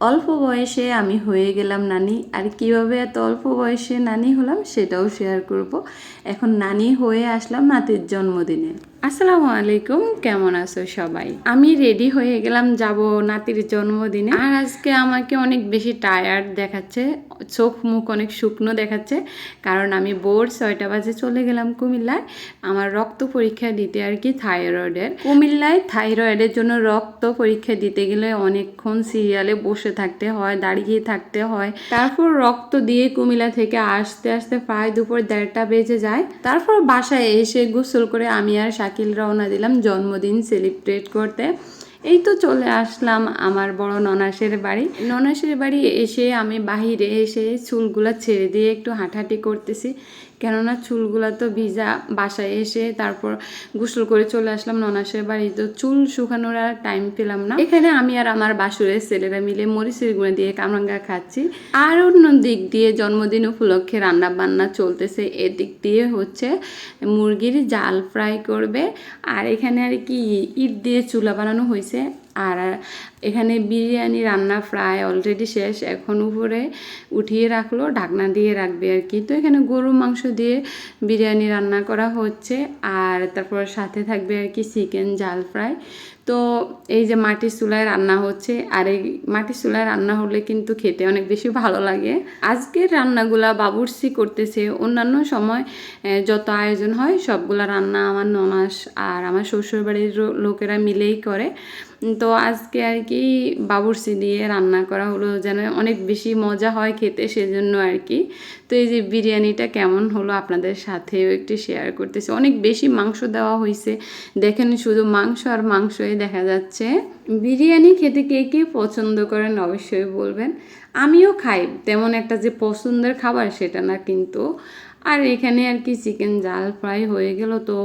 অল্প বয়সে আমি হয়ে গেলাম নানি। আর কীভাবে এত অল্প বয়সে নানি হলাম সেটাও শেয়ার করব। এখন নানি হয়ে আসলাম নাতির জন্মদিনে। আসসালামু আলাইকুম, কেমন আছো সবাই? আমি রেডি হয়ে গেলাম যাব নাতির জন্মদিনে। আর আজকে আমাকে অনেক বেশি টায়ার্ড দেখাচ্ছে। চোখ মুখ অনেক শুকনো দেখাচ্ছে, কারণ আমি বোর ছয়টা বাজে চলে গেলাম কুমিল্লায়। আমার রক্ত পরীক্ষা দিতে আর কি থাইরয়েডের। কুমিল্লায় থাইরয়েডের জন্য রক্ত পরীক্ষা দিতে গেলে অনেকক্ষণ সিরিয়ালে বসে থাকতে হয়, দাঁড়িয়ে থাকতে হয়। তারপর রক্ত দিয়ে কুমিল্লা থেকে আসতে আসতে প্রায় দুপুর দেড়টা বেজে যায়। তারপর বাসায় এসে গোসল করে আমি আর শাকিল রওনা দিলাম জন্মদিন সেলিব্রেট করতে। এই তো চলে আসলাম আমার বড় ননাসের বাড়ি। ননাসের বাড়ি এসে আমি বাহিরে এসে চুলগুলা ছেড়ে দিয়ে একটু হাঁটাহাঁটি করতেছি। কেননা চুলগুলা তো ভিজা বাসায় এসে তারপর গোসল করে চলে আসলাম ননাসের বাড়ি। তো চুল শুকানোর আর টাইম পেলাম না। এখানে আমি আর আমার বাসুরের ছেলেরা মিলে মরিচের গুঁড়ো দিয়ে কামরাঙ্গা খাচ্ছি। আর অন্য দিক দিয়ে জন্মদিন উপলক্ষে রান্না বান্না চলতেছে। এদিক দিয়ে হচ্ছে মুরগির জাল ফ্রাই করবে। আর এখানে আর কি ইট দিয়ে চুলা বানানো হয়েছে। você. আর এখানে বিরিয়ানি রান্না ফ্রাই অলরেডি শেষ। এখন উপরে উঠিয়ে রাখল, ঢাকনা দিয়ে রাখবে আর কি। তো এখানে গরু মাংস দিয়ে বিরিয়ানি রান্না করা হচ্ছে। আর তারপর সাথে থাকবে আর কি চিকেন জাল ফ্রাই। তো এই যে মাটির চুলায় রান্না হচ্ছে। আর এই মাটির চুলায় রান্না হলে কিন্তু খেতে অনেক বেশি ভালো লাগে। আজকের রান্নাগুলা বাবুর্চি করতেছে। অন্যান্য সময় যত আয়োজন হয়, সবগুলা রান্না আমার ননাস আর আমার শ্বশুরবাড়ির লোকেরা মিলেই করে। তো আজকে আর কি বাবুর্চি দিয়ে রান্না করা হলো, যেন অনেক বেশি মজা হয় খেতে সেজন্য আর কি। তো এই যে বিরিয়ানিটা কেমন হলো আপনাদের সাথেও একটু শেয়ার করতেছি। অনেক বেশি মাংস দেওয়া হয়েছে দেখেন শুধু মাংস আর মাংসই দেখা যাচ্ছে। বিরিয়ানি খেতে কে কে পছন্দ করেন অবশ্যই বলবেন। আমিও খাই, তেমন একটা যে পছন্দের খাবার সেটা না কিন্তু। আর এখানে আর কি চিকেন জাল ফ্রাই হয়ে গেল, তো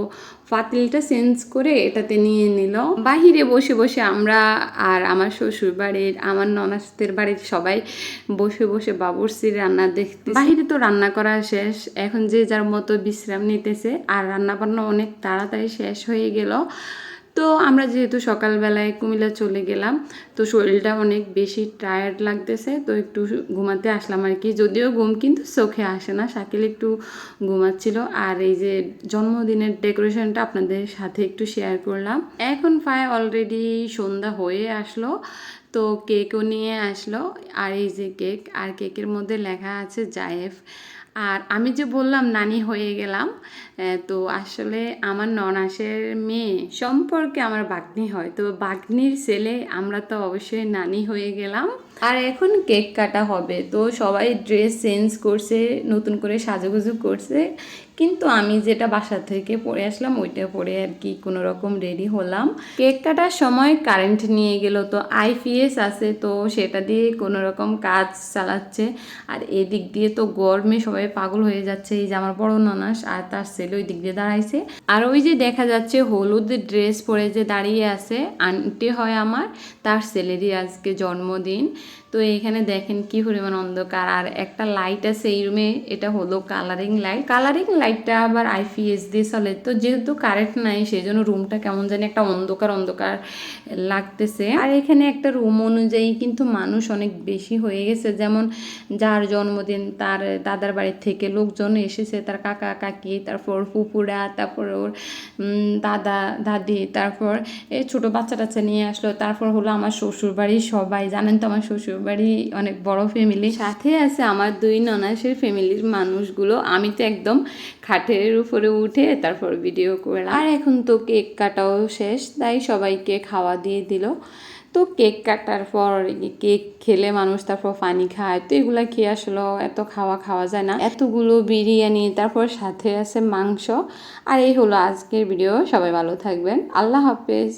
পাতিলটা চেঞ্জ করে এটাতে নিয়ে নিল। বাহিরে বসে বসে আমরা আর আমার শ্বশুর বাড়ির আমার ননাসদের বাড়ির সবাই বসে বসে বাবুরসির রান্না দেখতে বাহিরে তো রান্না করা শেষ, এখন যে যার মতো বিশ্রাম নিতেছে। আর রান্না বান্না অনেক তাড়াতাড়ি শেষ হয়ে গেল। তো আমরা যেহেতু সকালবেলায় কুমিল্লা চলে গেলাম, তো শরীরটা অনেক বেশি টায়ার্ড লাগতেছে, তো একটু ঘুমাতে আসলাম আর কি। যদিও ঘুম কিন্তু চোখে আসে না, শাকিল একটু ঘুমাচ্ছিল। আর এই যে জন্মদিনের ডেকোরেশনটা আপনাদের সাথে একটু শেয়ার করলাম। এখন প্রায় অলরেডি সন্ধ্যা হয়ে আসলো, তো কেকও নিয়ে আসলো। আর এই যে কেক আর কেকের মধ্যে লেখা আছে জায়েফ। আর আমি যে বললাম নানি হয়ে গেলাম তো আসলে আমার ননাসের মেয়ে সম্পর্কে আমার বাগ্নি হয়। তো বাগ্নির ছেলে আমরা তো অবশ্যই নানি হয়ে গেলাম। আর এখন কেক কাটা হবে, তো সবাই ড্রেস চেঞ্জ করছে, নতুন করে সাজুগুজু করছে। কিন্তু আমি যেটা বাসা থেকে পরে আসলাম, ওইটা পরে আর কি কোনো রকম রেডি হলাম। কেক কাটার সময় কারেন্ট নিয়ে গেল তো আইপিএস আছে তো সেটা দিয়ে কোনো রকম কাজ চালাচ্ছে। আর এদিক দিয়ে তো গরমে সবাই পাগল হয়ে যাচ্ছে, এই যে আমার বড় ননাস আর তার ছেলে ওই দিক দিয়ে দাঁড়াইছে। আর ওই যে দেখা যাচ্ছে হলুদ ড্রেস পরে যে দাঁড়িয়ে আছে আন্টি হয় আমার, তার ছেলেরই আজকে জন্মদিন। তো এখানে দেখেন কি পরিমাণ অন্ধকার। আর একটা লাইট আছে এই রুমে এটা হলো কালারিং লাইট কালারিং লাইটটা আবার আইপিএস দিয়ে চলে। তো যেহেতু কারেন্ট নাই সেই জন্য রুমটা কেমন জানি একটা অন্ধকার অন্ধকার লাগতেছে। আর এখানে একটা রুম অনুযায়ী কিন্তু মানুষ অনেক বেশি হয়ে গেছে। যেমন যার জন্মদিন, তার, দাদার বাড়ির থেকে লোকজন এসেছে, তার কাকা, কাকি, তারপর পুপুরা তারপর ওর দাদা, দাদি, তারপর এই ছোটো বাচ্চা টাচ্চা নিয়ে আসলো। তারপর হলো আমার শ্বশুর বাড়ির সবাই। জানেন তো আমার শ্বশুর বাড়ি অনেক বড় ফ্যামিলি সাথে আছে আমার দুই ননাসের ফ্যামিলির মানুষগুলো। আমি তো একদম খাটের উপরে উঠে তারপর ভিডিও করলাম। আর এখন তো কেক কাটাও শেষ, তাই সবাইকে খাওয়া দিয়ে দিল। তো কেক কাটার পর কেক খেলে মানুষ তারপর পানি খায়। তো এগুলা খেয়ে আসলে এত খাওয়া খাওয়া যায় না। এতগুলো বিরিয়ানি, তারপর সাথে আছে মাংস। আর এই হলো আজকের ভিডিও সবাই ভালো থাকবেন। আল্লাহ হাফেজ।